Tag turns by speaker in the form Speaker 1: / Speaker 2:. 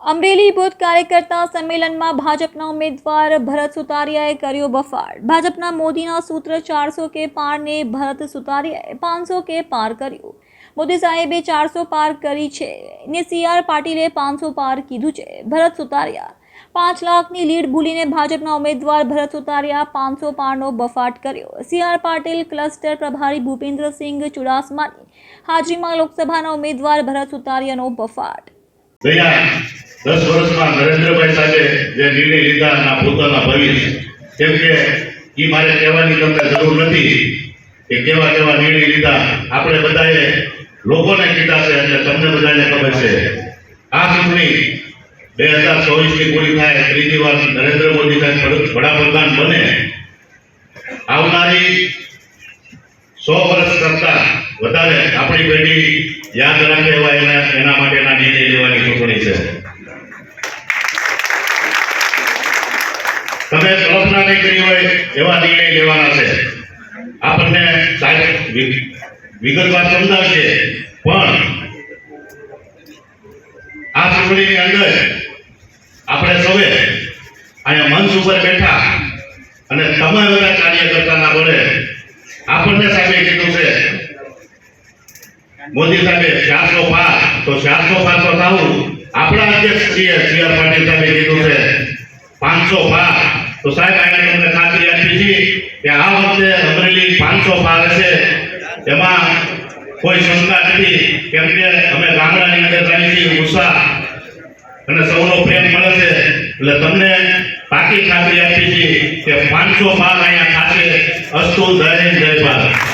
Speaker 1: Amreli booth કાર્યકર્તા સંમેલનમાં ભાજપના ઉમેદવાર ભરત સુતારિયાએ કર્યો બફાટ ભાજપના મોદીના સૂત્ર ચારસો કે પારને ભરત સુતારિયાએ પાંચસો કે પાર કર્યું. મોદી સાહેબે ચારસો પાર કરી છે ને સીઆર પાટીલે પાંચસો પાર કીધું છે. ભરત સુતારિયા પાંચ લાખની લીડ ભૂલીને ભાજપના ઉમેદવાર ભરત સુતારિયા પાંચસો પારનો બફાટ કર્યો. સીઆર પાટીલ, ક્લસ્ટર પ્રભારી ભૂપેન્દ્રસિંહ ચુડાસમાની હાજરીમાં લોકસભાના ઉમેદવાર ભરત સુતારિયાનો બફાટ
Speaker 2: દસ વર્ષમાં નરેન્દ્રભાઈ સાહેબે જે નિર્ણય લીધા એના પોતાના ભવિષ્ય. કેમ કે એ મારે કહેવાની તમને જરૂર નથી કે કેવા કેવા નિર્ણય લીધા. આપણે બધાએ લોકોને કીધા છે એટલે તમને બધાને ખબર છે. આ ચૂંટણી બે હજાર ચોવીસની પૂરી થાય, ત્રીજી વાર નરેન્દ્ર મોદી સાહેબ વડાપ્રધાન બને. આવનારી સો વર્ષ કરતા વધારે આપણી પેઢી યાદ રાખે એવા એના એના માટેના નિર્ણય લેવાની ચૂંટણી છે. તમે કલ્પના નહીં કરી હોય એવા નિર્ણય લેવાના છે. આપણને વિગતવાર સમજાવશે. પણ આ ચૂંટણીની અંદર આપણે સૌએ અહીંયા મંચ ઉપર બેઠા અને તમે બધા કાર્યકર્તાના બળે આપણને સાહેબે કીધું છે, મોદી સાહેબે ચારસો પાર, તો ચારસો પાર તો થવું આપણા અધ્યક્ષ છીએ સી આર પાટીલ સાહેબે કીધું છે, પાંચસો પાર. તો સાહેબ આને તમને ખાતરી આપી છે કે આ વખતે અમરેલી પાંચસો પાર છે. એમાં કોઈ શંકા નથી કેમ કે અમે ગામડાની અંદર જાય છીએ ઉત્સાહ અને સૌનો પ્રેમ મળે છે. એટલે તમને પાકી ખાતરી આપી છે કે પાંચસો પાર અહીંયા ખાતે અસ્તુ જય જય ભારત.